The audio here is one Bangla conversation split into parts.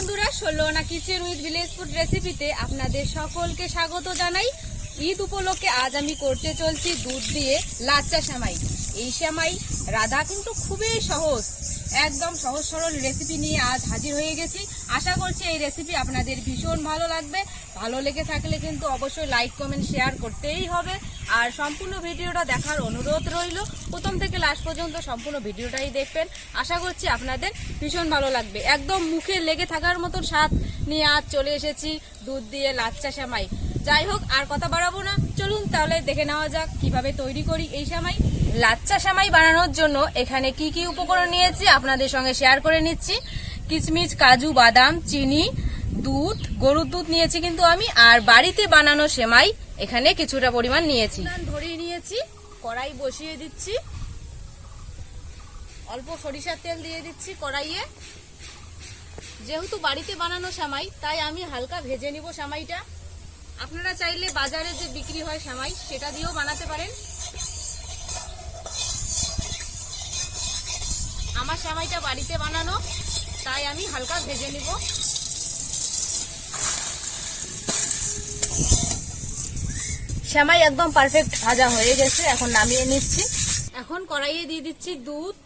ষোলো আনা কিচেন উইথ ভিলেজ ফুড রেসিপিতে আপনাদের সকলকে স্বাগত জানাই। ঈদ উপলক্ষে আজ আমি করতে চলছি দুধ দিয়ে লাচ্চা সেমাই। এই সেমাই রাধা কিন্তু খুবই সহজ, একদম সহজ সরল রেসিপি নিয়ে আজ হাজির হয়ে গেছি। আশা করছি এই রেসিপি আপনাদের ভীষণ ভালো লাগবে। ভালো লেগে থাকলে কিন্তু অবশ্যই লাইক কমেন্ট শেয়ার করতেই হবে। আর সম্পূর্ণ ভিডিওটা দেখার অনুরোধ রইল। প্রথম থেকে লাস্ট পর্যন্ত সম্পূর্ণ ভিডিওটাই দেখবেন। আশা করছি আপনাদের ভীষণ ভালো লাগবে। একদম মুখে লেগে থাকার মতন স্বাদ নিয়ে আজ চলে এসেছি দুধ দিয়ে লাচ্চা সেমাই। যাই হোক, আর কথা বাড়াবো না। চলুন তাহলে দেখে নেওয়া যাক কীভাবে তৈরি করি এই সেমাই। লাচ্চা সামাই বানানোর জন্য এখানে কি কি উপকরণ নিয়েছি আপনাদের সঙ্গে শেয়ার করে নিচ্ছি। কিচমিচ কাজু, বাদাম, চিনি, দুধ, গরুর দুধ নিয়েছি কিন্তু আমি, আর বাড়িতে বানানো সেমাই এখানে কিছুটা পরিমাণ নিয়েছি। ধরিয়ে নিয়েছি, কড়াই বসিয়ে দিচ্ছি। অল্প সরিষার তেল দিয়ে দিচ্ছি কড়াইয়ে। যেহেতু বাড়িতে বানানো সামাই, তাই আমি হালকা ভেজে নিব সামাইটা। আপনারা চাইলে বাজারে যে বিক্রি হয় সামাই, সেটা দিয়েও বানাতে পারেন। সামাইটা বাড়িতে বানানো তাই আমি হালকা ভেজে নিব। শ্যামাই একদম পারফেক্ট ভাজা হয়ে গেছে এখন নামিয়ে নিচ্ছি। এখন কড়াইয়ে দিয়ে দিচ্ছি দুধ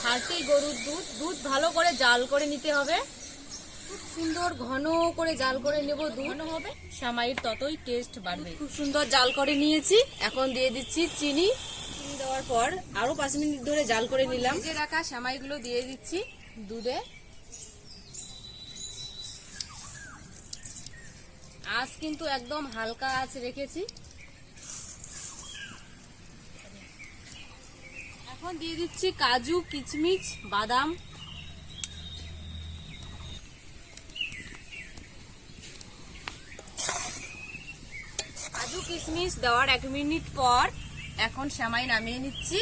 খাসি গরুর দুধ। দুধ ভালো করে জাল করে নিতে হবে। সুন্দর ঘন করে জাল করে নেব দুধ। হবে শ্যামাইয়ের ততই টেস্ট বাড়বে। খুব সুন্দর জাল করে নিয়েছি। এখন দিয়ে দিচ্ছি চিনি। চিনি দেওয়ার পর আরও পাঁচ মিনিট ধরে জাল করে নিলাম। ভেজে রাখা শ্যামাইগুলো দিয়ে দিচ্ছি দুধে। আঁচ কিন্তু একদম হালকা আঁচ রেখেছি। এখন দিয়ে দিচ্ছি কাজু কিচমিচ বাদাম। কাজু কিশমিশ দেওয়ার এক মিনিট পর এখন সেমাই নামিয়ে নিচ্ছি।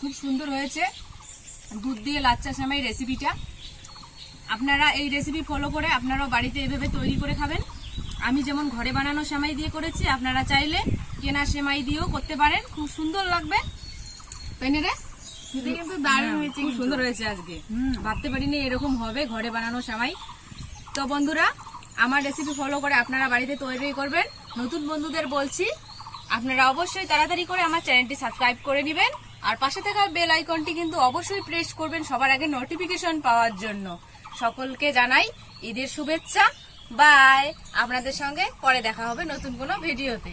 খুব সুন্দর হয়েছে। দুধ দিয়ে লাচ্চা সেমাই রেসিপিটা। আপনারা এই রেসিপি ফলো করে আপনারাও বাড়িতে এভাবে তৈরি করে খাবেন। আমি যেমন ঘরে বানানো সেমাই দিয়ে করেছি, আপনারা চাইলে কেনা সেমাই দিয়েও করতে পারেন। খুব সুন্দর লাগবে। তাই না রে? খেতে কিন্তু দারুণ হ্যাঁ, হয়েছে খুব। সুন্দর হয়েছে আজকে। ভাবতে পারিনি এরকম হবে ঘরে বানানো সেমাই তো বন্ধুরা আমার রেসিপি ফলো করে আপনারা বাড়িতে তৈরি করবেন। নতুন বন্ধুদের বলছি আপনারা অবশ্যই তাড়াতাড়ি করে আমার চ্যানেলটি সাবস্ক্রাইব করে নেবেন। আর পাশে থাকা বেল আইকনটি কিন্তু অবশ্যই প্রেস করবেন সবার আগে নোটিফিকেশন পাওয়ার জন্য। সকলকে জানাই ঈদের শুভেচ্ছা। বাই আপনাদের সঙ্গে পরে দেখা হবে নতুন কোনো ভিডিওতে